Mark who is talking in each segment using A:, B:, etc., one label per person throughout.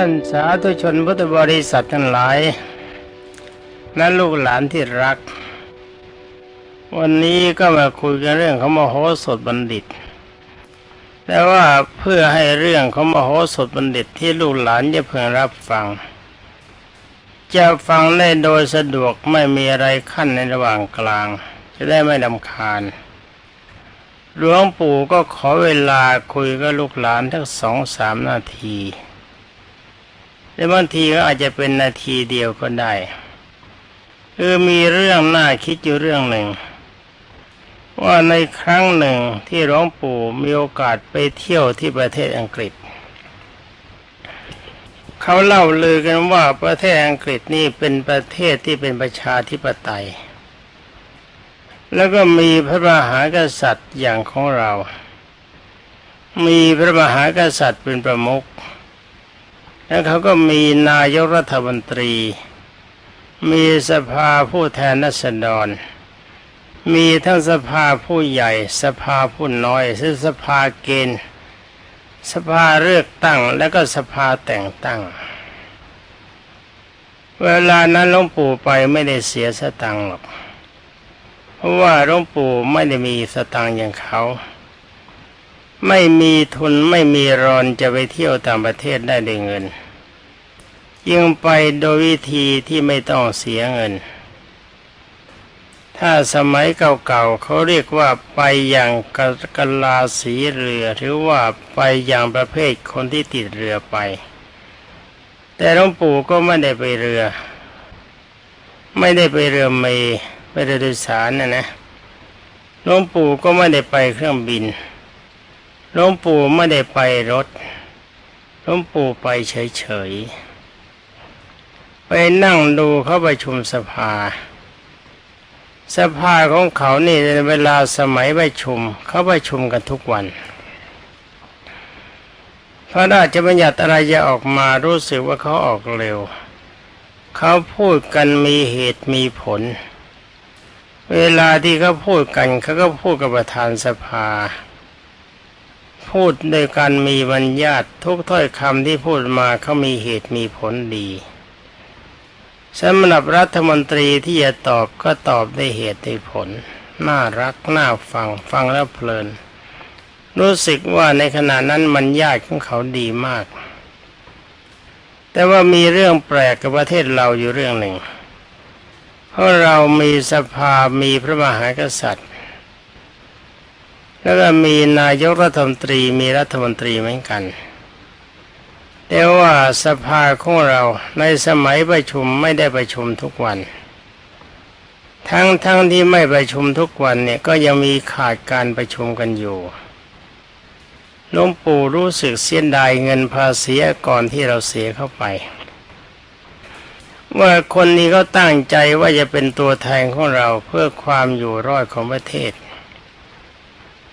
A: ท่านสาธุชนพุทธบริษัททั้งหลายและลูกหลานที่รัก วันนี้ก็มาคุยกันเรื่องของมโหสถบัณฑิต แต่ว่าเพื่อให้เรื่องของมโหสถบัณฑิตที่ลูกหลานจะเพิ่งรับฟัง จะฟังได้โดยสะดวกไม่มีอะไรขั้นในระหว่างกลาง จะได้ไม่ดำคาญหลวงปู่ก็ขอเวลาคุยกับลูกหลานทั้งสองสามนาที แต่บางทีก็อาจจะเป็นนาทีเดียวก็ได้คือมีเรื่องน่าคิดอยู่เรื่องหนึ่ง ว่าในครั้งหนึ่งที่หลวงปู่มีโอกาสไปเที่ยวที่ประเทศอังกฤษ เขาเล่าลือกันว่าประเทศอังกฤษนี่เป็นประเทศที่เป็นประชาธิปไตย แล้วก็มีพระมหากษัตริย์อย่างของเรา มีพระมหากษัตริย์เป็นประมุข แล้วเขาก็มีนายกรัฐมนตรี มีสภาผู้แทนนัษฎร มีทั้งสภาผู้ใหญ่ สภาผู้น้อยซึ่งสภาเกณฑ์สภาเลือกตั้ง แล้วก็สภาแต่งตั้ง เวลานั้นหลวงปู่ไปไม่ได้เสียสตังค์หรอก เพราะว่าหลวงปู่ไม่ได้มีสตังค์อย่างเขา ไม่มีทุนไม่มีรอนจะไปเที่ยวต่างประเทศได้ด้วยเงินยังไปโดยวิธีที่ไม่ต้องเสียเงิน ถ้าสมัยเก่าๆเขาเรียกว่าไปอย่างกกลาสีเรือหรือว่าไปอย่างประเภทคนที่ติดเรือไป แต่หลวงปู่ก็ไม่ได้ไปเรือ ไม่ได้ไปเรือเมไปเรือโดยสารนะนะหลวงปู่ก็ไม่ได้ไปเครื่องบิน หลวงปู่ไม่ได้ไปรถหลวงปู่ไปเฉยๆ ไปนั่งดูเขาประชุมสภา สภาของเขานี่ในเวลาสมัยประชุม เขาประชุมกันทุกวัน พระราชบัญญัติอะไรจะออกมารู้สึกว่าเขาออกเร็ว เขาพูดกันมีเหตุมีผล เวลาที่เขาพูดกันเขาก็พูดกับประธานสภา พูดโดยการมีบัญญัติทุกถ้อยคำที่พูดมาเขามีเหตุมีผลดีสำหรับรัฐมนตรีที่จะตอบก็ตอบได้เหตุได้ผล น่ารักน่าฟังฟังแล้วเพลิน รู้สึกว่าในขณะนั้นมันญาติของเขาดีมาก แต่ว่ามีเรื่องแปลกกับประเทศเราอยู่เรื่องหนึ่ง เพราะเรามีสภามีพระมหากษัตริย์ แล้วก็มีนายกรัฐมนตรีมีรัฐมนตรีเหมือนกัน แต่ว่าสภาของเราในสมัยประชุมไม่ได้ประชุมทุกวัน ทั้งทั้งที่ไม่ประชุมทุกวันเนี่ยก็ยังมีขาดการประชุมกันอยู่หลวงปู่รู้สึกเสียดายเงินภาษีก่อนที่เราเสียเข้าไป ว่าคนนี้ก็ตั้งใจว่าจะเป็นตัวแทนของเราเพื่อความอยู่รอดของประเทศ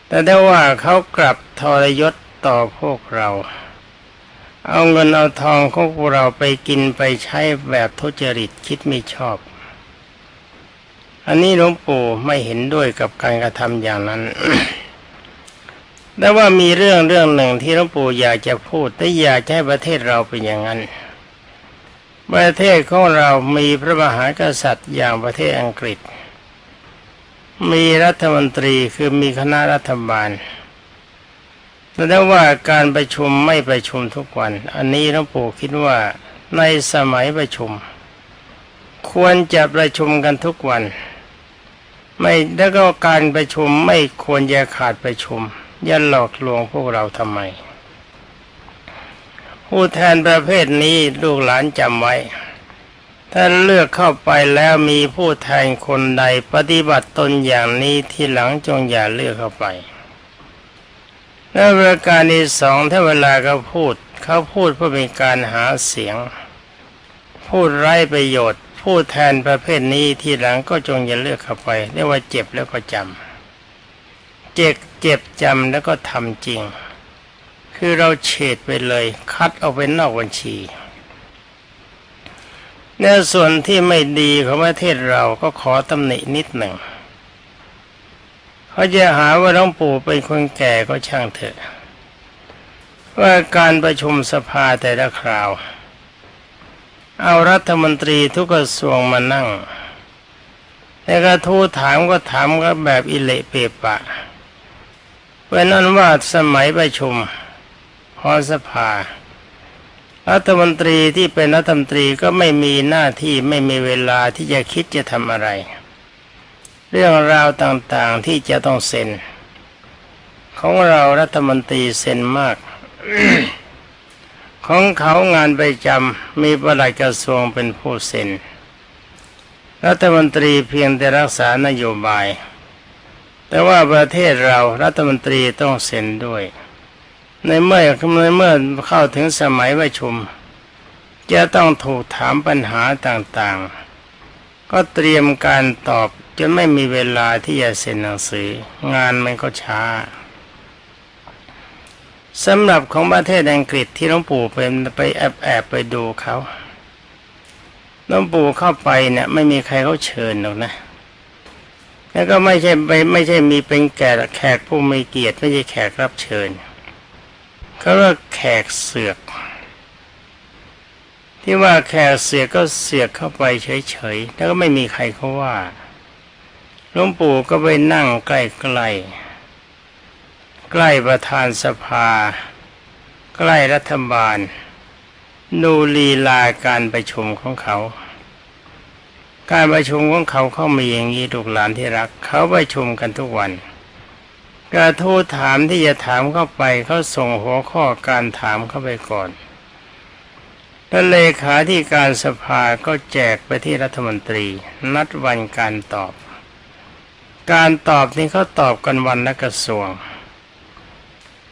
A: แต่ได้ว่าเขากลับทรยศต่อพวกเรา เอาเงินเอาทองของพวกเราไปกินไปใช้แบบทุจริตคิดไม่ชอบ อันนี้หลวงปู่ไม่เห็นด้วยกับการกระทำอย่างนั้นแต่ว่ามีเรื่องเรื่องหนึ่งที่หลวงปู่อยากจะพูดแต่อยากให้ประเทศเราเป็นอย่างนั้น ประเทศของเรามีพระมหากษัตริย์อย่างประเทศอังกฤษ มีรัฐมนตรีคือมีคณะรัฐบาลแต่ว่าการประชุมไม่ประชุมทุกวัน อันนี้หลวงปู่คิดว่าในสมัยประชุม ควรจะประชุมกันทุกวัน ไม่แล้วก็การประชุมไม่ควรจะขาดประชุมอย่าหลอกลวงพวกเราทำไม ผู้แทนประเภทนี้ลูกหลานจำไว้ ถ้าเลือกเข้าไปแล้วมีผู้แทนคนใดปฏิบัติตนอย่างนี้ที่หลังจงอย่าเลือกเข้าไป และประการที่สองถ้าเวลาเขาพูด เขาพูดเพื่อเป็นการหาเสียง พูดไร้ประโยชน์ พูดแทนประเภทนี้ที่หลังก็จงอย่าเลือกเข้าไปเรียกว่าเจ็บแล้วก็จำเจ็บเจ็บจำแล้วก็ทำจริง คือเราเฉดไปเลย คัดเอาไปนอกบัญชี ในส่วนที่ไม่ดีของประเทศเราก็ขอตำหนินิดหนึ่งเขาจะหาว่าหลวงปู่เป็นคนแก่ก็ช่างเถอะ ว่าการประชุมสภาแต่ละคราว เอารัฐมนตรีทุกกระทรวงมานั่งแล้วก็ทูถามก็ถามก็แบบอิเละเปปะเป็นนั้นว่าสมัยประชุมพอสภา รัฐมนตรีที่เป็นรัฐมนตรีก็ไม่มีหน้าที่ไม่มีเวลาที่จะคิดจะทำอะไร เรื่องราวต่างๆที่จะต้องเซ็น ของเรารัฐมนตรีเซ็นมาก ของเขางานประจำมีประหลัดกระทรวงเป็นผู้เซ็น รัฐมนตรีเพียงแต่รักษานโยบาย แต่ว่าประเทศเรารัฐมนตรีต้องเซ็นด้วย ในเมื่อในเมื่อเข้าถึงสมัยประชุม จะต้องถูกถามปัญหาต่างๆ ก็เตรียมการตอบจนไม่มีเวลาที่จะเซ็นหนังสือ งานมันก็ช้าสำหรับของประเทศอังกฤษที่หลวงปู่ไปไปแอบแอบไปดูเขาหลวงปู่เข้าไปเนี่ยไม่มีใครเขาเชิญหรอกนะ แล้วก็ไม่ใช่ไปไม่ใช่มีเป็นแก่แขกผู้มีเกียรติไม่ใช่แขกรับเชิญ เขาเรียกแขกเสือก ที่ว่าแขกเสือกก็เสือกเข้าไปเฉยๆแล้วก็ไม่มีใครเขาว่าหลวงปู่ก็ไปนั่งใกล้ๆใกล้ประธานสภา ใกล้รัฐบาล ดูลีลาการประชุมของเขา การประชุมของเขาเขามีอย่างนี้ลูกหลานที่รัก เขาประชุมกันทุกวัน กระทู้ถามที่จะถามเข้าไปเขาส่งหัวข้อการถามเข้าไปก่อนแล้วเลขาที่การสภาก็แจกไปที่รัฐมนตรี นัดวันการตอบ การตอบนี้เขาตอบกันวันละกระทรวง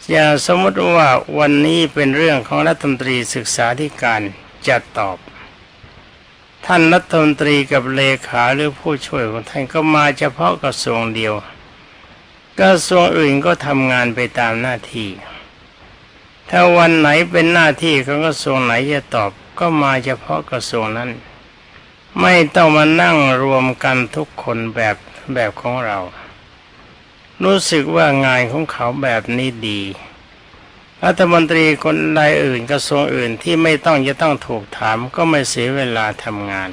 A: อย่าสมมติว่าวันนี้เป็นเรื่องของรัฐมนตรีศึกษาธิการจะตอบ ท่านรัฐมนตรีกับเลขาหรือผู้ช่วยของท่านก็มาเฉพาะกระทรวงเดียว กระทรวงอื่นก็ทำงานไปตามหน้าที่ ถ้าวันไหนเป็นหน้าที่ของกระทรวงไหนจะตอบก็มาเฉพาะกระทรวงนั้น ไม่ต้องมานั่งรวมกันทุกคนแบบแบบของเรา รู้สึกว่างานของเขาแบบนี้ดีรัฐมนตรีคนใดอื่นกระทรวงอื่นที่ไม่ต้องจะต้องถูกถามก็ไม่เสียเวลาทำงาน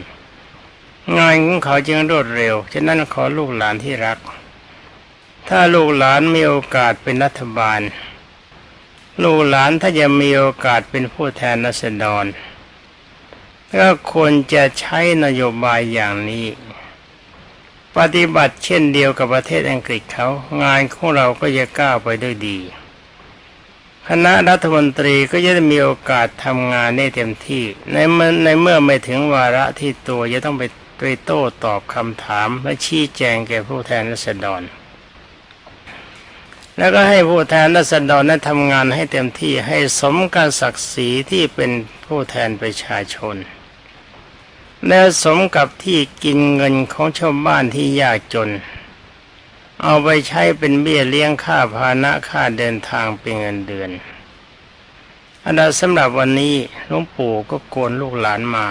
A: งานของเขาจึงรวดเร็ว ฉะนั้นขอลูกหลานที่รัก ถ้าลูกหลานมีโอกาสเป็นรัฐบาล ลูกหลานถ้าจะมีโอกาสเป็นผู้แทนรัษฎรก็ควรจะใช้นโยบายอย่างนี้ ปฏิบัติเช่นเดียวกับประเทศอังกฤษเขา งานของเราก็จะก้าวไปด้วยดี คณะรัฐมนตรีก็จะมีโอกาสทำงานได้เต็มที่ ในเมื่อในเมื่อไม่ถึงวาระที่ตัวจะต้องไปไปโต้ตอบคำถามและชี้แจงแก่ผู้แทนรัษฎร แล้วก็ให้ผู้แทนรัษฎรนั้นทำงานให้เต็มที่ให้สมการศักดิ์ศรีที่เป็นผู้แทนประชาชน และสมกับที่กินเงินของชาวบ้านที่ยากจน เอาไปใช้เป็นเบี้ยเลี้ยงค่าพานะค่าเดินทางเป็นเงินเดือนอันนั้นสำหรับวันนี้หลวงปู่ก็โกนลูกหลานมา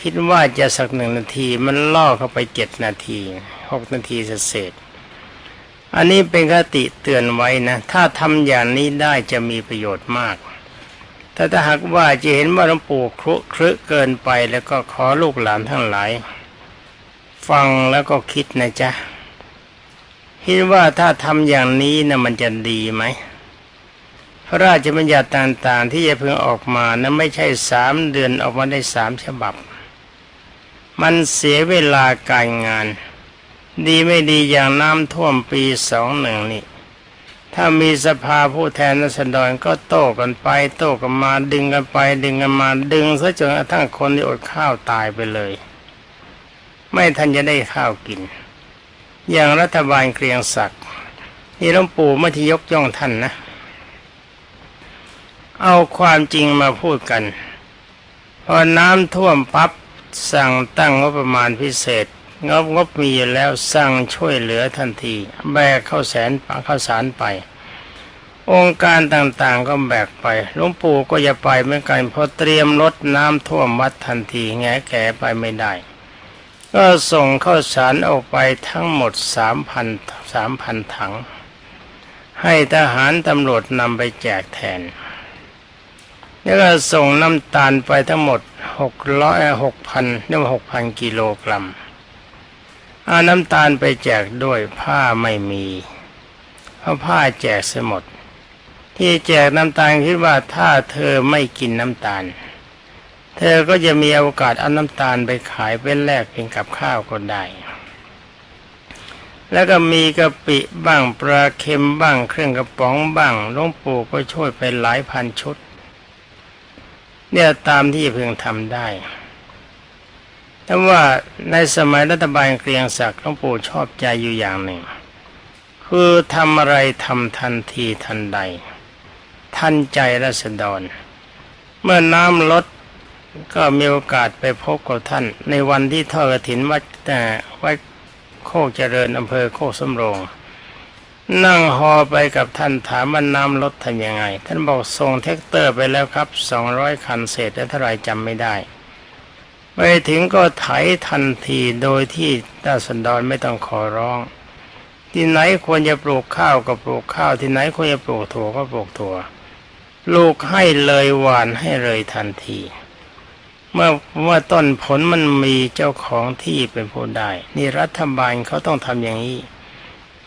A: คิดว่าจะสักหนึ่งนาทีมันล่อเข้าไปเจ็ดนาทีหกนาทีเศษ อันนี้เป็นคติเตือนไว้นะถ้าทำอย่างนี้ได้จะมีประโยชน์มาก แต่ถ้าหากว่าจะเห็นว่าหลวงปู่ครุครึเกินไปแล้วก็ขอลูกหลานทั้งหลาย ฟังแล้วก็คิดนะจ๊ะคิดว่าถ้าทำอย่างนี้นะมันจะดีไหมพระราชบัญญัติต่างๆ ที่จะเพิ่งออกมานะไม่ใช่สามเดือนออกมาได้สามฉบับ มันเสียเวลาการงาน ดีไม่ดีอย่างน้ำท่วมปีสองหนึ่งนี่ถ้ามีสภาผู้แทนรัศดรก็โต้กันไป โต้กันมาดึงกันไป ดึงกันมาดึงซะจนกระทั่งคนที่อดข้าวตายไปเลย ไม่ทันจะได้ข้าวกิน อย่างรัฐบาลเกรียงศักดิ์นี่หลวงปู่ไม่ที่ยกย่องท่านนะ เอาความจริงมาพูดกัน พอน้ำท่วมปับ๊บสั่งตั้งงบประมาณพิเศษ งบงบมีอยู่แล้วสั่งช่วยเหลือทันที แบกเข้าแสนปาเข้าสารไป องค์การต่างๆก็แบกไปหลวงปู่ก็จะไปเหมือนกันพอเตรียมรถน้ำท่วมวัดทันทีแงแก่ไปไม่ได้ ก็ส่งเข้าสารออกไปทั้งหมดสามพันสามพันถัง ให้ทหารตำรวจนำไปแจกแทนแล้วก็ส่งน้ำตาลไปทั้งหมดหกร้อยหกพันเรียกว่าหกพันกิโลกรัม เอาน้ำตาลไปแจกด้วยผ้าไม่มีเพราะผ้าแจกเสยหมด ที่แจกน้ำตาลคิดว่าถ้าเธอไม่กินน้ำตาล เธอก็จะมีโอกาสเอาน้ำตาลไปขายเป็นแลกเป็นกับข้าวก็ได้ แล้วก็มีกะปิบ้างปลาเค็มบ้างเครื่องกระป๋องบ้างหลวงปู่ก็ช่วยไปหลายพันชุด เนี่ยตามที่เพิ่งทำได้ แต่ว่าในสมัยรัฐบาลเกรียงศักดิ์หลวงปู่ชอบใจอยู่อย่างหนึ่ง คือทำอะไรทำทันทีทันใด ทันใจรัษฎร เมื่อน้ำลดก็มีโอกาสไปพบกับท่าน ในวันที่ทอดกฐินวัดแต่วัดโคกเจริญอำเภอโคกสำโรงนั่งฮอไปกับท่านถามว่าน้ำลดทำยังไง ท่านบอกส่งแท็กเตอร์ไปแล้วครับสองร้อยคันเศษและเท่าไรจำไม่ได้ ไปถึงก็ไถทันทีโดยที่ดาสันดรไม่ต้องขอร้อง ที่ไหนควรจะปลูกข้าวก็ปลูกข้าว ที่ไหนควรจะปลูกถั่วก็ปลูกถั่วปลูกให้เลยหวานให้เลยทันที เมื่อเมื่อต้นผลมันมีเจ้าของที่เป็นผู้ได้ นี่รัฐบาลเขาต้องทำอย่างนี้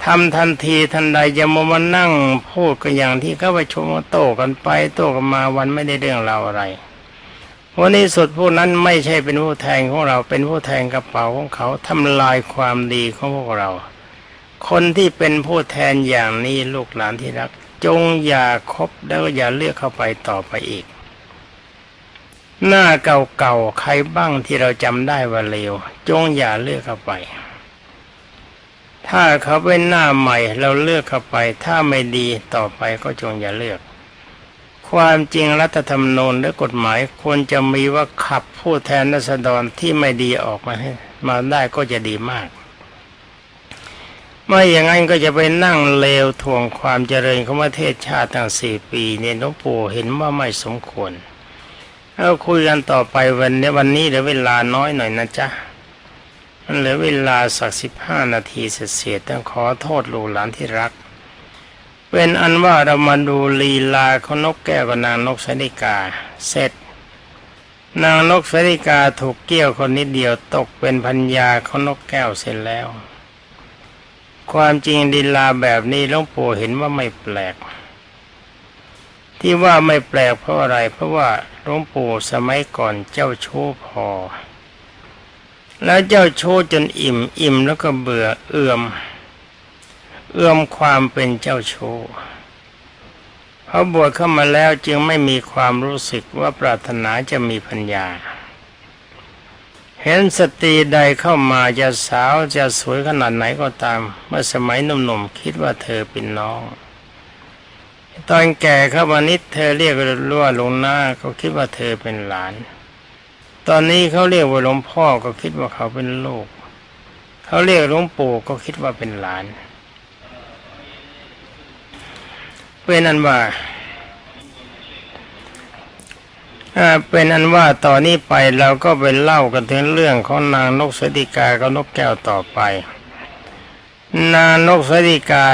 A: ทำทันทีทันใดอย่ามามานั่งพูดกันอย่างที่เขาไปชมโต้กันไปโต้กันมาวันไม่ได้เรื่องราวอะไร วันนี้สุดพวกนั้นไม่ใช่เป็นผู้แทนของเราเป็นผู้แทนกระเป๋าของเขาทำลายความดีของพวกเรา คนที่เป็นผู้แทนอย่างนี้ลูกหลานที่รัก จงอย่าคบแล้วก็อย่าเลือกเข้าไปต่อไปอีก หน้าเก่าๆใครบ้างที่เราจำได้ว่าเลวจงอย่าเลือกเข้าไป ถ้าเขาเป็นหน้าใหม่เราเลือกเข้าไป ถ้าไม่ดีต่อไปก็จงอย่าเลือก ความจริงรัฐธรรมนูญและกฎหมายควรจะมีว่าขับผู้แทนรัษฎรที่ไม่ดีออกมาให้มาได้ก็จะดีมาก ไม่อย่างนั้นก็จะไปนั่งเลวทวงความเจริญของประเทศชาติตั้งสี่ปีเนี่ยหลวงปู่เห็นว่าไม่สมควรเราคุยกันต่อไปวันนี้วันนี้เหลือเวลาน้อยหน่อยนะจ๊ะมันเหลือเวลาสักสิบห้านาทีเสร็จต้องขอโทษลูกหลานที่รัก เป็นอันว่าเรามาดูลีลาของนกแก้วกับนางนกสนิกา เสร็จ นางนกสนิกาถูกเกี่ยวคนนิดเดียวตกเป็นพัญญาของนกแก้วเสร็จแล้ว ความจริงลีลาแบบนี้หลวงปู่เห็นว่าไม่แปลก ที่ว่าไม่แปลกเพราะอะไร เพราะว่าหลวงปู่สมัยก่อนเจ้าชู้พอ แล้วเจ้าชู้จนอิ่มอิ่มแล้วก็เบื่อเอื่อม เอื้อมความเป็นเจ้าชู้พอบวชเข้ามาแล้วจึงไม่มีความรู้สึกว่าปรารถนาจะมีพัญญา เห็นสตรีใดเข้ามาจะสาวจะสวยขนาดไหนก็ตาม เมื่อสมัยหนุ่มๆคิดว่าเธอเป็นน้อง ตอนแก่เข้ามานิดเธอเรียกว่าหลวงหน้าก็คิดว่าเธอเป็นหลาน ตอนนี้เขาเรียกว่าหลวงพ่อก็คิดว่าเขาเป็นลูกเขาเรียกหลวงปู่ก็คิดว่าเป็นหลาน เป็นอันว่าอาเป็นอันว่าต่อนนี้ไปเราก็ไปเล่ากันถึงเรื่องของนางนกสดิกากับนกแก้วต่อไป นางนกสดิกา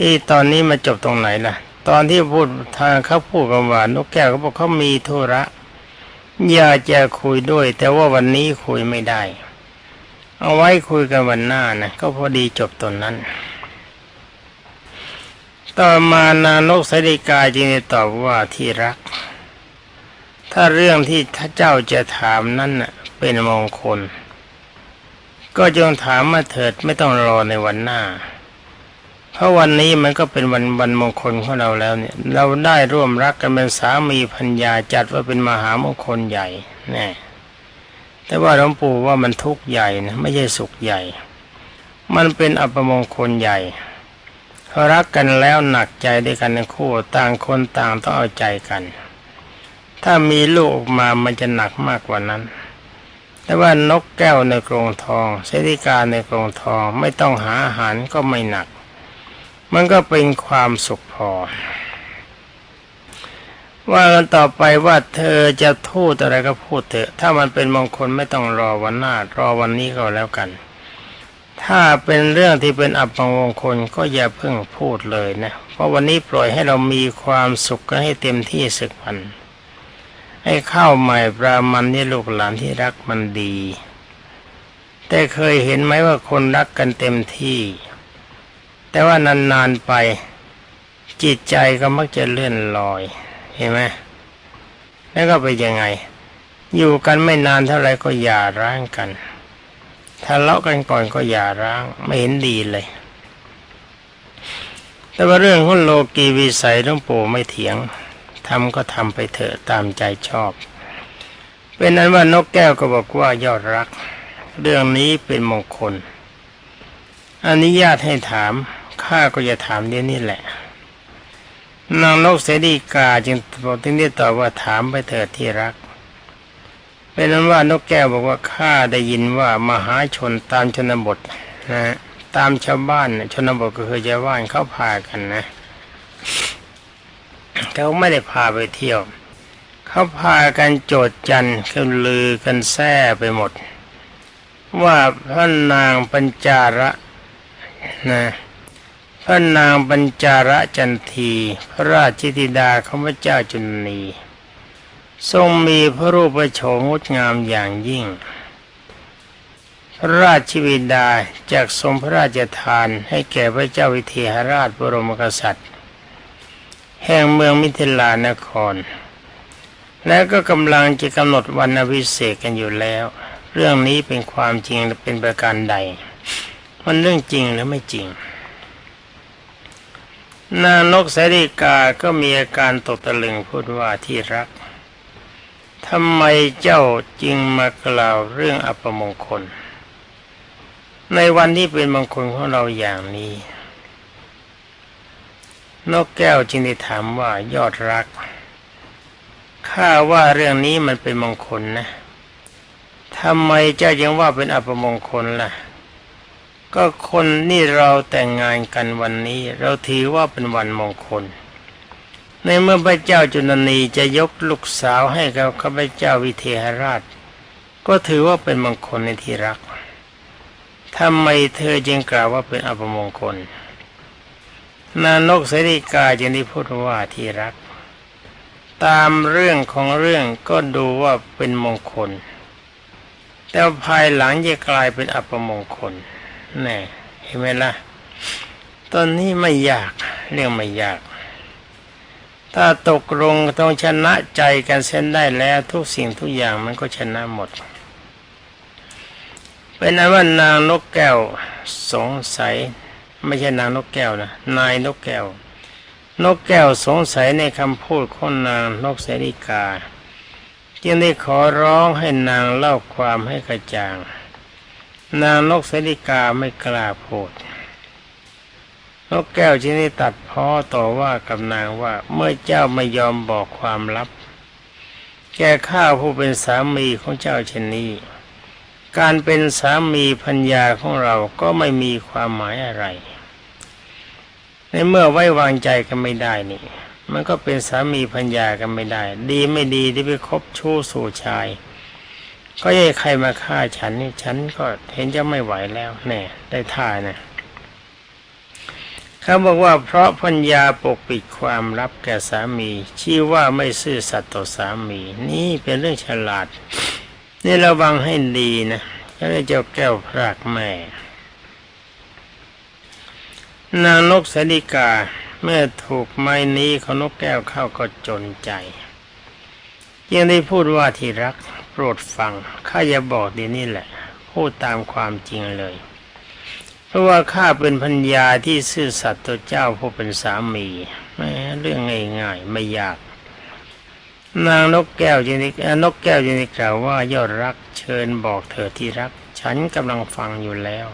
A: อีตอนนี้มาจบตรงไหนล่ะ ตอนที่พูดทางเขาพูดกันว่านกแก้วเขาบอกเขามีธุระอยากจะคุยด้วย แต่ว่าวันนี้คุยไม่ได้ เอาไว้คุยกันวันหน้านะก็พอดีจบตอนนั้น ต่อมานานกสดิกาจึงได้ตอบว่าที่รัก ถ้าเรื่องที่ท่าเจ้าจะถามนั้นน่ะเป็นมงคล ก็จงถามมาเถิดไม่ต้องรอในวันหน้า เพราะวันนี้มันก็เป็นวันวันมงคลของเราแล้วเนี่ย เราได้ร่วมรักกันเป็นสามีพัญญาจัดว่าเป็นมหามงคลใหญ่แน่แต่ว่าหลวงปู่ว่ามันทุกข์ใหญ่นะไม่ใช่สุขใหญ่ มันเป็นอัปมงคลใหญ่ รักกันแล้วหนักใจด้วยกันทั้งคู่ต่างคนต่างต้องเอาใจกัน ถ้ามีลูกออกมามันจะหนักมากกว่านั้น แต่ว่านกแก้วในกรงทองเสดิกาในกรงทองไม่ต้องหาอาหารก็ไม่หนัก มันก็เป็นความสุขพอ ว่ากันต่อไปว่าเธอจะพูดอะไรก็พูดเถอะ ถ้ามันเป็นมงคลไม่ต้องรอวันหน้ารอวันนี้ก็แล้วกัน ถ้าเป็นเรื่องที่เป็นอัปมงคลก็อย่าเพิ่งพูดเลยนะ เพราะวันนี้ปล่อยให้เรามีความสุขกันให้เต็มที่สักวันให้ข้าวใหม่ปลามันนี่ลูกหลานที่รักมันดี แต่เคยเห็นไหมว่าคนรักกันเต็มที่ แต่ว่านานๆไป จิตใจก็มักจะเลื่อนลอย เห็นไหมแล้วก็เป็นยังไง อยู่กันไม่นานเท่าไหรก็หย่าร้างกัน ทะเลาะกันก่อนก็หย่าร้าง ไม่เห็นดีเลย แต่ว่าเรื่องของโลกีวิสัยหลวงปู่ไม่เถียงทำก็ทำไปเถอะตามใจชอบ เป็นนั้นว่านกแก้วก็บอกว่ายอดรัก เรื่องนี้เป็นมงคลอนุญาตให้ถามข้าก็จะถามเดี๋ยวนี้แหละนางนกเสดีกาจึงบอกที่นี่ตอบว่าถามไปเถิดที่รัก เป็นนั้นว่านกแก้วบอกว่าข้าได้ยินว่ามหาชนตามชนบทนะตามชาวบ้านน่ะชนบทก็คือชาวบ้านเขาพากันนะเขาไม่ได้พาไปเที่ยว เขาพากันโจดจันทร์คือลือกันแซ่ไปหมด ว่าพระนางปัญจาระนะพระนางปัญจาระจันที พระราชธิดาของพระเจ้าจุนี ทรงมีพระรูปโฉมงดงามอย่างยิ่ง พระราชวิดาจากทรงพระราชทานให้แก่พระเจ้าวิเทหราชบรมกษัตริย์ แห่งเมืองมิถิลานคร และก็กำลังจะกำหนดวันอภิเศษกกันอยู่แล้ว เรื่องนี้เป็นความจริงหรือเป็นประการใด มันเรื่องจริงหรือไม่จริงนางนกสาริกาก็มีอาการตกตะลึงพูดว่าที่รัก ทำไมเจ้าจึงมากล่าวเรื่องอัปมงคล ในวันที่เป็นมงคลของเราอย่างนี้ นกแก้วจึงได้ถามว่ายอดรักข้าว่าเรื่องนี้มันเป็นมงคลนะทำไมเจ้ายังว่าเป็นอัปมงคลล่ะ ก็คนนี่เราแต่งงานกันวันนี้ เราถือว่าเป็นวันมงคล ในเมื่อพระเจ้าจุนนีจะยกลูกสาวให้กับข้าพเจ้าวิเทหราช ก็ถือว่าเป็นมงคลในที่รักทำไมเธอจึงกล่าวว่าเป็นอัปมงคล นานกเสริกาจึงได้พูดว่าที่รัก ตามเรื่องของเรื่องก็ดูว่าเป็นมงคล แต่ภายหลังจะกลายเป็นอัปมงคลแน่เห็นไหมล่ะ ตอนนี้ไม่ยากเรื่องไม่ยาก ถ้าตกลงต้องชนะใจกันเส้นได้แล้ว ทุกสิ่งทุกอย่างมันก็ชนะหมด เป็นนั้นว่านางนกแก้วสงสัย ไม่ใช่นางนกแก้วนะนายนกแก้ว นกแก้วสงสัยในคำพูดของนางนกเสริกาจึงได้ขอร้องให้นางเล่าความให้กระจ่าง นางนกเสริกาไม่กล้าพูด นกแก้วจึงได้ตัดพ้อต่อว่ากับนางว่าเมื่อเจ้าไม่ยอมบอกความลับ แก่ข้าผู้เป็นสามีของเจ้าเช่นนี้ การเป็นสามีพัญญาของเราก็ไม่มีความหมายอะไร ในเมื่อไว้วางใจกันไม่ได้นี่ มันก็เป็นสามีพัญญากันไม่ได้ ดีไม่ดีที่ไปคบชู้สู่ชาย ก็ยัยใครมาฆ่าฉันนี่ฉันก็เห็นจะไม่ไหวแล้วแน่ได้ท่านะ เขาบอกว่าเพราะพัญญาปกปิดความลับแก่สามีชื่อว่าไม่ซื่อสัตย์ต่อสามี นี่เป็นเรื่องฉลาด นี่ระวังให้ดีนะจะได้เจ้าแก้วพรากแม่ นางนกสดิกาเมื่อถูกไม้นี้ของนกแก้วเข้าก็จนใจยังได้พูดว่าที่รักโปรดฟังข้าจะบอกดีนี่แหละ พูดตามความจริงเลย ราะว่าข้าเป็นพัญญาที่ซื่อสัตย์ต่อเจ้าผู้เป็นสามีแหมเรื่องง่ายๆไม่ยาก นางนกแก้วจึงได้เอ่อนกแก้วจึงได้กล่าวว่ายอดรักเชิญบอกเธอที่รัก ฉันกำลังฟังอยู่แล้ว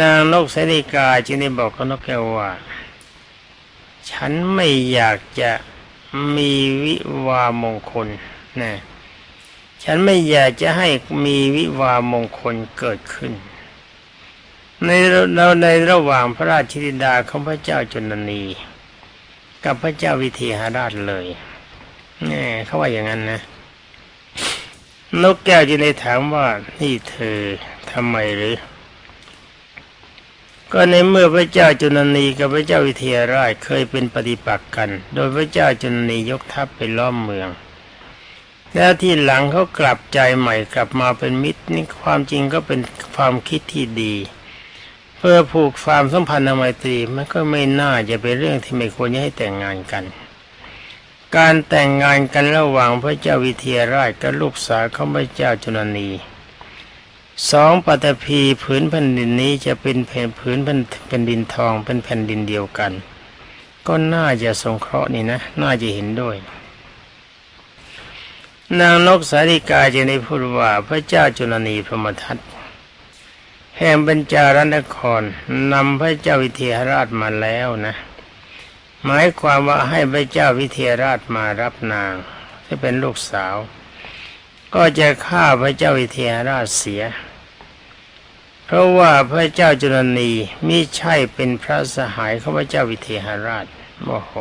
A: นางนกเสนิกาจึงได้บอกกับนกแก้วว่า ฉันไม่อยากจะมีวิวามงคลนะฉันไม่อยากจะให้มีวิวามงคลเกิดขึ้น ในเราในระหว่างพระราชธิดาของพระเจ้าจุนนี กับพระเจ้าวิเทหราชเลยแน่เขาว่าอย่างนั้นนะนกแก้วจึงได้ถามว่านี่เธอทำไมหรือ ก็ในเมื่อพระเจ้าจุลนีกับพระเจ้าวิเทหราชเคยเป็นปฏิปักษ์กัน โดยพระเจ้าจุลนียกทัพไปล้อมเมืองแล้วที่หลังเขากลับใจใหม่กลับมาเป็นมิตรนี่ความจริงก็เป็นความคิดที่ดี เพื่อผูกความสัมพันธ์ไมตรีมันก็ไม่น่าจะเป็นเรื่องที่ไม่ควรจะให้แต่งงานกัน การแต่งงานกันระหว่างพระเจ้าวิเทหราชกับลูกสาวของพระเจ้าจุลนีสองปัตภีผืนแผ่นดินนี้จะเป็นแผ่นผืนแผ่นดินทองเป็นแผ่นดินเดียวกัน ก็น่าจะสงเคราะห์นี่นะ น่าจะเห็นด้วย นางนกสาริกาจะได้พูดว่าพระเจ้าจุลนีพรหมทัต แห่งบรรจารนครนำพระเจ้าวิเทหราชมาแล้วนะ หมายความว่าให้พระเจ้าวิเทหราชมารับนางที่เป็นลูกสาว ก็จะฆ่าพระเจ้าวิเทหราชเสีย เพราะว่าพระเจ้าจุลนีมิใช่เป็นพระสหายของพระเจ้าวิเทหราชโมโห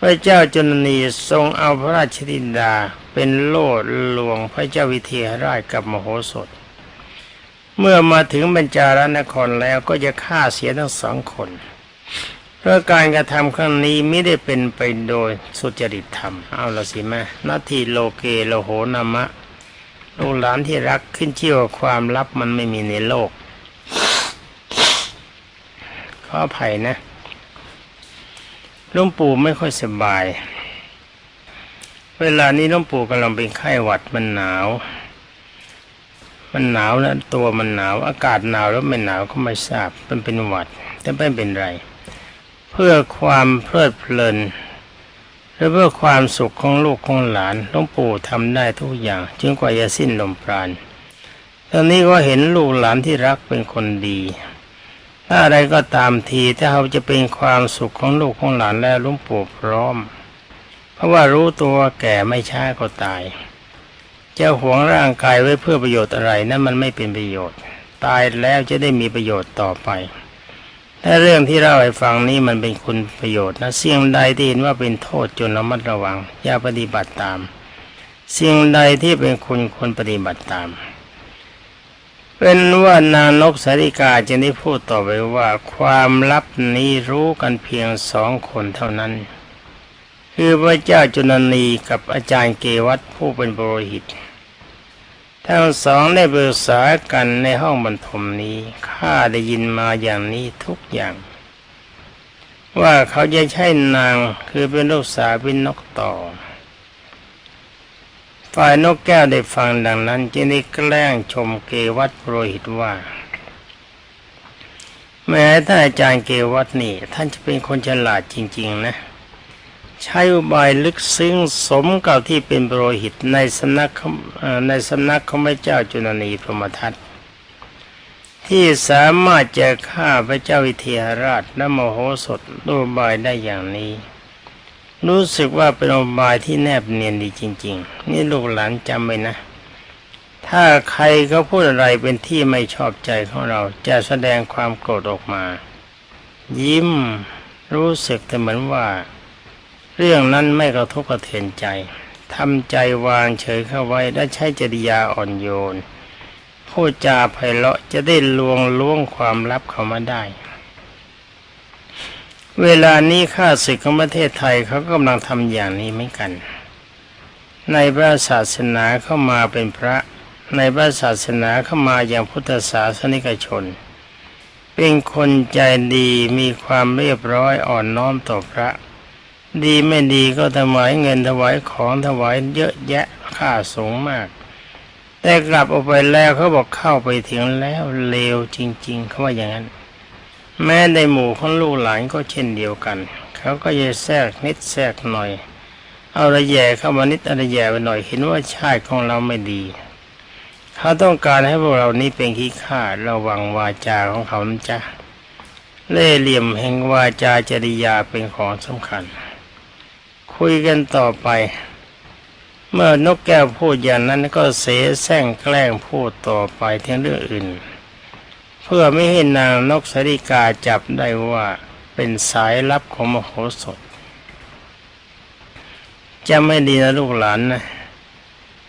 A: พระเจ้าจุลนีทรงเอาพระราชธิดาเป็นโล่ลวงพระเจ้าวิเทหราชกับมโหสถ เมื่อมาถึงบรรจารนครแล้วก็จะฆ่าเสียทั้งสองคนเพราะการกระทำครั้งนี้ไม่ได้เป็นไปโดยสุจริตธรรม เอาละสิแม่นาทีโลเกโลโหนามะลูกหลานที่รักขึ้นชื่อว่าความลับมันไม่มีในโลก ขออภัยนะลุงปู่ไม่ค่อยสบาย เวลานี้ลุงปู่กำลังเป็นไข้หวัดมันหนาว มันหนาวนะตัวมันหนาวอากาศหนาวแล้วไม่หนาวก็ไม่ทราบมันเป็นหวัดแต่ไม่เป็นไร เพื่อความเพลิดเพลินและเพื่อความสุขของลูกของหลานหลวงปู่ทำได้ทุกอย่างจนกว่าจะสิ้นลมปราณตอนนี้ก็เห็นลูกหลานที่รักเป็นคนดีถ้าอะไรก็ตามทีถ้าเขาจะเป็นความสุขของลูกของหลานแล้วลวงปู่พร้อม เพราะว่ารู้ตัวแก่ไม่ช้าก็ตาย จะหวงร่างกายไว้เพื่อประโยชน์อะไรนั้นมันไม่เป็นประโยชน์ ตายแล้วจะได้มีประโยชน์ต่อไปแต่เรื่องที่เล่าให้ฟังนี้มันเป็นคุณประโยชน์นะเสิ่งใดที่เห็นว่าเป็นโทษจนระมัดระวัง อย่าปฏิบัติตาม เสิ่งใดที่เป็นคุณควรปฏิบัติตาม เป็นว่านางนกสาริกาจะได้พูดต่อไปว่าความลับนี้รู้กันเพียงสองคนเท่านั้น คือพระเจ้าจุนนีกับอาจารย์เกวัตผู้เป็นบรหิต ทั้งสองได้ปรึกษากันในห้องบรรทมนี้ ข้าได้ยินมาอย่างนี้ทุกอย่าง ว่าเขาจะใช่นางคือเป็นลูกสาวเป็นนกต่อ ฝ่ายนกแก้วได้ฟังดังนั้นจึงได้แกล้งชมเกวัตโปรหิตว่า แม้ท่านอาจารย์เกวัตนี่ ท่านจะเป็นคนฉลาดจริง ๆ นะ ใช้อุบายลึกซึ้งสมกับที่เป็นโปรหิตในสำนักในสำนักของพระเจ้าจุลนีพรหมทัตที่สามารถจะฆ่าพระเจ้าวิเทหราชและมโหสถด้วยบายได้อย่างนี้ รู้สึกว่าเป็นอบายที่แนบเนียนดีจริง ๆ นี่ลูกหลานจำไว้นะ ถ้าใครเขาพูดอะไรเป็นที่ไม่ชอบใจของเราจะแสดงความโกรธออกมา ยิ้มรู้สึกแต่เหมือนว่า เรื่องนั้นไม่กระทบกระเทือนใจทำใจวางเฉยเข้าไว้และใช้จริยาอ่อนโยนพูดจาไพเราะจะได้ลวงล้วงความลับเขามาได้ เวลานี้ข้าศึกของประเทศไทยเขากำลังทำอย่างนี้เหมือนกัน ในพระศาสนาเข้ามาเป็นพระ ในพระศาสนาเข้ามาอย่างพุทธศาสนิกชน เป็นคนใจดีมีความเรียบร้อยอ่อนน้อมต่อพระ ดีไม่ดีก็ถวายเงินถวายของถวายเยอะแยะค่าสูงมาก แต่กลับออกไปแล้วเขาบอกเข้าไปถึงแล้วเลวจริง ๆ เขาว่าอย่างนั้น แม้ในหมู่ของลูกหลานก็เช่นเดียวกัน เขาก็จะแทรกนิดแทรกหน่อย เอาระแย่เข้ามานิดเอารแย่ไปหน่อยเห็นว่าชาติของเราไม่ดี เขาต้องการให้พวกเรานี้เป็นขี้ข้าระวังวาจาของเขานะจ๊ะเล่เหลี่ยมแห่งวาจาจริยาเป็นของสำคัญ คุยกันต่อไป เมื่อนกแก้วพูดอย่างนั้นก็เสแสร้งแกล้งพูดต่อไปถึงเรื่องอื่น เพื่อไม่ให้นางนกสริกาจับได้ว่าเป็นสายลับของมโหสถจะไม่ดีนะลูกหลานนะ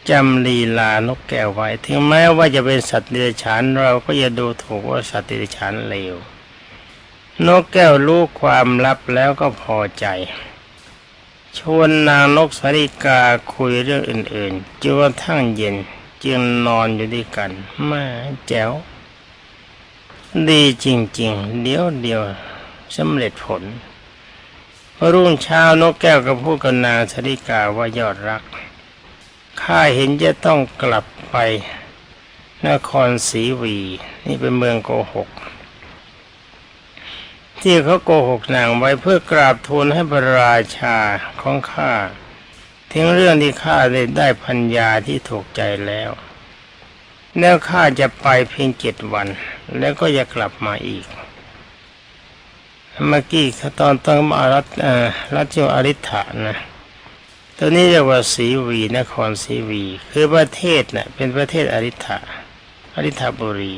A: จำลีลานกแก้วไว้ ถึงแม้ว่าจะเป็นสัตว์เดรัจฉานเราก็อย่าดูถูกว่าสัตว์เดรัจฉานเลวนกแก้วรู้ความลับแล้วก็พอใจ ชวนนางนกสาริกาคุยเรื่องอื่นๆจนกระทั่งเย็นจึงนอนอยู่ด้วยกันแม่แจ๋ว ดีจริงๆ เดี๋ยวเดียวสำเร็จผลพอรุ่งเช้านกแก้วก็พูดกับนางสาริกาว่ายอดรักข้าเห็นจะต้องกลับไป นครศรีวี นี่เป็นเมืองโกหก ที่เขาโกหกนางไว้เพื่อกราบทูลให้พระราชาของข้าถึงเรื่องที่ข้าได้ได้พัญญาที่ถูกใจแล้ว แล้วข้าจะไปเพียงเจ็ดวัน แล้วก็จะกลับมาอีก เมื่อกี้ตอนต้องมารัฐเอ่อรัชอริ t ฐานะตอนนี้เรียกว่าศรีวีนครศรีวี คือประเทศนะ่ะเป็นประเทศอริ t ฐาอริ t ฐบุรี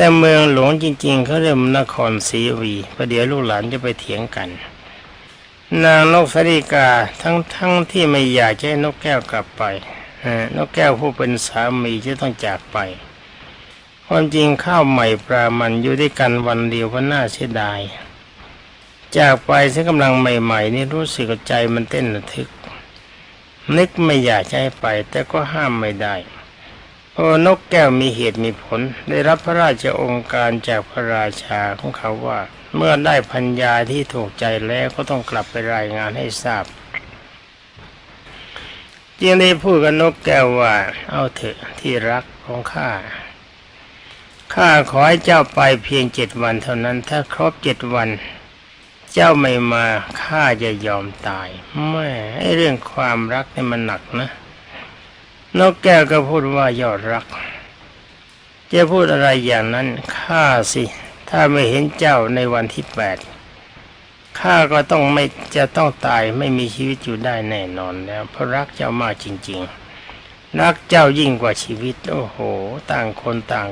A: แต่เมืองหลวงจริง ๆเขาเรียกนครศรีวีประเดี๋ยวลูกหลานจะไปเถียงกัน นางนกสริกาทั้งทั้งที่ไม่อยากจะให้นกแก้วกลับไปนกแก้วผู้เป็นสามีจะต้องจากไปความจริงข้าวใหม่ปลามันอยู่ด้วยกันวันเดียวก็น่าเสียดาย จากไปฉันกำลังใหม่ๆ นี่รู้สึกใจมันเต้นระทึก นึกไม่อยากจะให้ไป แต่ก็ห้ามไม่ได้ เพราะนกแก้วมีเหตุมีผล ได้รับพระราชองค์การจากพระราชาของเขาว่า เมื่อได้พัญญาที่ถูกใจแล้วก็ต้องกลับไปรายงานให้ทราบจึงได้พูดกับนกแก้วว่า เอาเถอะที่รักของข้าข้าขอให้เจ้าไปเพียงเจ็ดวันเท่านั้น ถ้าครบเจ็ดวัน เจ้าไม่มาข้าจะยอมตายแม่ไอเรื่องความรักนี่มันหนักนะ นกแก้วก็พูดว่ายอดรักจะพูดอะไรอย่างนั้นข้าสิ ถ้าไม่เห็นเจ้าในวันที่แปดข้าก็ต้องไม่จะต้องตายไม่มีชีวิตอยู่ได้แน่นอนแล้วเพราะรักเจ้ามากจริง ๆ รักเจ้ายิ่งกว่าชีวิต โอ้โห ต่างคนต่าง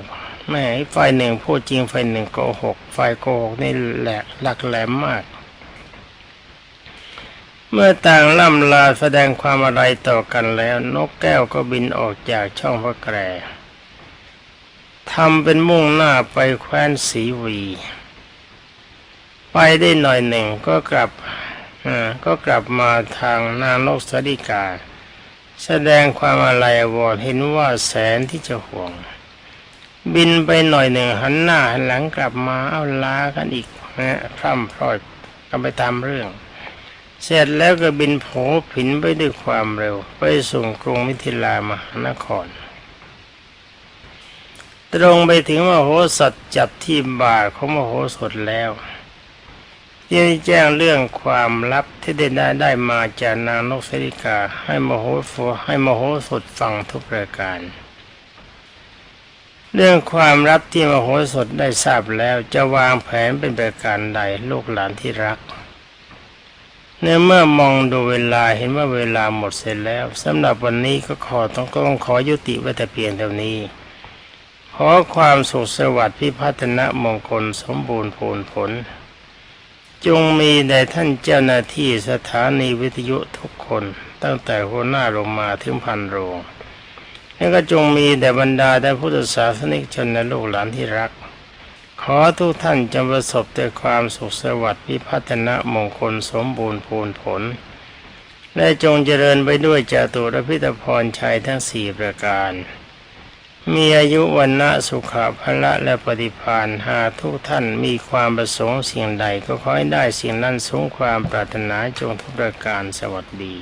A: แม่ฝ่ายหนึ่งพูดจริงฝ่ายหนึ่งโกหกฝ่ายโกหกนี่แหลกหลักแหลมมาก เมื่อต่างล่ำลาแสดงความอะไรต่อกันแล้ว นกแก้วก็บินออกจากช่องพระแกรทำเป็นมุ่งหน้าไปแคว้นสีวี ไปได้หน่อยหนึ่งก็กลับก็กลับมาทางนางนกสดิกา แสดงความอะไรวรณ์เห็นว่าแสนที่จะห่วง บินไปหน่อยหนึ่งหันหน้าหันหลังกลับมาเอาลากันอีกนะพร่ำพร่อยกันไปตามเรื่อง เสร็จแล้วก็บินโผผินไปด้วยความเร็ว ไปส่งกรุงมิถิลามหานคร ตรงไปถึงมโหสถจับที่บ่าของมโหสถแล้วที่แจ้งเรื่องความลับที่ได้ได้ได้มาจากนางนกสริกาให้มโหสถให้มโหสถฟังทุกประการ เรื่องความลับที่มโหสถได้ทราบแล้วจะวางแผนเป็นประการใดลูกหลานที่รัก ในเมื่อมองดูเวลาเห็นว่าเวลาหมดเสร็จแล้วสำหรับวันนี้ก็ขอต้องก็ต้องขอยุติไว้แต่เพียงเท่านี้ ขอความสุขสวัสดิ์พิพัฒนะมงคลสมบูรณ์ผลผล จงมีแด่ท่านเจ้าหน้าที่สถานีวิทยุทุกคนตั้งแต่หัวหน้าลงมาถึงพันโรงและก็จงมีแด่บรรดาแต่พุทธศาสนิกชนและลูกหลานที่รัก ขอทุกท่านจงประสบแต่ความสุขสวัสดิ์พิพัฒนมงคลสมบูรณ์พูนผล และจงเจริญไปด้วยจตุรพิธพรชัยทั้งสี่ประการ มีอายุวันนะสุขภละและปฏิพานหากทุกท่านมีความประสงค์สิ่งใดก็ขอให้ได้สิ่งนั้นสงความปรารถนาจงทุกประการสวัสดี